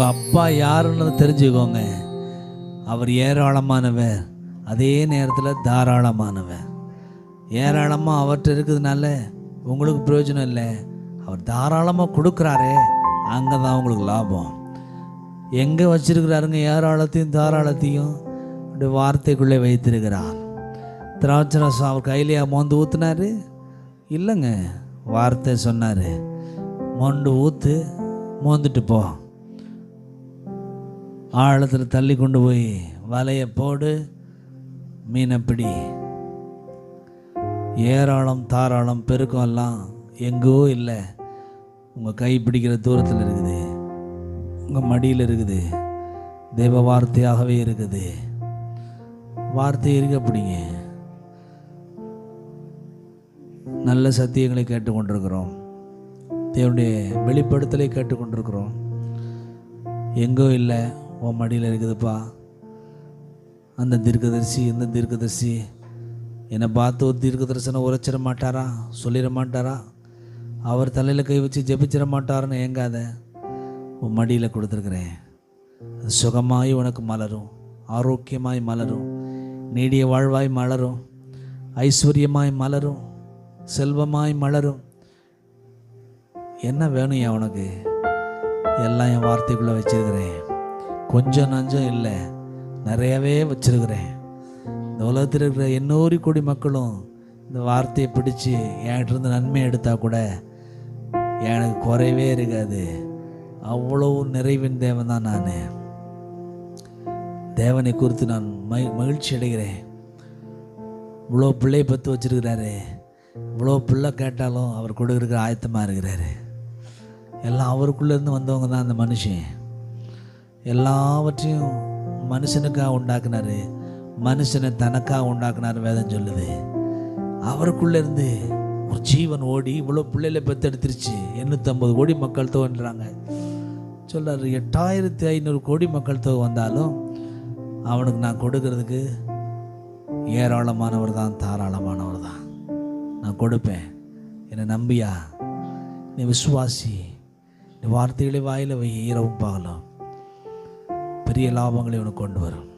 உங்கள் அப்பா யாருன்னு தெரிஞ்சுக்கோங்க. அவர் ஏராளமானவர். அதே நேரத்தில் தாராளமானவர். ஏராளமாக அவர்கிட்ட இருக்கிறதுனால உங்களுக்கு பிரயோஜனம் இல்லை. அவர் தாராளமாக கொடுக்குறாரே அங்கே தான் உங்களுக்கு லாபம். எங்கே வச்சிருக்கிறாருங்க? ஏராளத்தையும் தாராளத்தையும் அப்படி வார்த்தைக்குள்ளே வைத்திருக்கிறார். திராட்சரசம் அவர் கையிலேயே மோந்து ஊற்றுனாரு இல்லைங்க வார்த்தை சொன்னார். மொண்டு ஊற்று மோந்துட்டு போ. ஆழத்தில் தள்ளி கொண்டு போய் வலையை போடு மீனை பிடி ஏராளம் தாராளம் பெருக்கம் எல்லாம் எங்கோ இல்லை. உங்கள் கை பிடிக்கிற தூரத்தில் இருக்குது. உங்கள் மடியில் இருக்குது. தெய்வ வார்த்தையாகவே இருக்குது. வார்த்தை இருக்க பிடிங்க. நல்ல சத்தியங்களை கேட்டுக்கொண்டிருக்கிறோம். தேவனுடைய வெளிப்படுத்தலை கேட்டுக்கொண்டிருக்கிறோம். எங்கோ இல்லை. உன் மடியில் இருக்குதுப்பா. அந்த தீர்க்கதரிசி இந்த தீர்க்கதரிசி என்னை பார்த்து ஒரு தீர்க்க தரிசனம் உரைச்சிட மாட்டாரா? சொல்லிட மாட்டாரா? அவர் தலையில் கை வச்சு ஜெபிச்சிட மாட்டாருன்னு ஏங்காத. உன் மடியில் கொடுத்துருக்குறேன். அது சுகமாய் உனக்கு மலரும். ஆரோக்கியமாய் மலரும். நீடிய வாழ்வாய் மலரும். ஐஸ்வர்யமாய் மலரும். செல்வமாய் மலரும். என்ன வேணும் உனக்கு? எல்லாம் என் வார்த்தைக்குள்ளே வச்சிருக்கிறேன். கொஞ்சம் நஞ்சம் இல்லை. நிறையவே வச்சிருக்கிறேன். இந்த உலகத்தில் இருக்கிற எண்ணூறு கோடி மக்களும் இந்த வார்த்தையை பிடிச்சு என்கிட்டருந்து நன்மை எடுத்தால் கூட எனக்கு குறைவே இருக்காது. அவ்வளவு நிறைவின் தேவன் தான் நான். தேவனை குறித்து நான் மகி மகிழ்ச்சி அடைகிறேன். இவ்வளோ பிள்ளையை பற்றி வச்சிருக்கிறாரு. இவ்வளோ பிள்ளை கேட்டாலும் அவர் கொடுக்குறக்கு ஆயத்தமாக இருக்கிறாரு. எல்லாம் அவருக்குள்ளேருந்து வந்தவங்க தான் அந்த மனுஷன். எல்லாவற்றையும் மனுஷனுக்காக உண்டாக்குனாரு. மனுஷனை தனக்காக உண்டாக்குனாரு வேதம் சொல்லுது. அவருக்குள்ளேருந்து ஒரு ஜீவன் ஓடி இவ்வளோ பிள்ளைகளை பெற்றெடுத்துருச்சு எண்ணூற்றம்பது கோடி மக்கள் தொகைன்றாங்க சொல்கிறார் எட்டாயிரத்தி ஐநூறு கோடி மக்கள் தொகை வந்தாலும் அவனுக்கு நான் கொடுக்கறதுக்கு ஏராளமானவர் தான் தாராளமானவர் தான். நான் கொடுப்பேன். என்னை நம்பியா? நீ விசுவாசி. நீ வார்த்தைகளை வாயில வை இரவும் பகலும். புதிய லாபங்களை உனக்கு கொண்டு வரும்.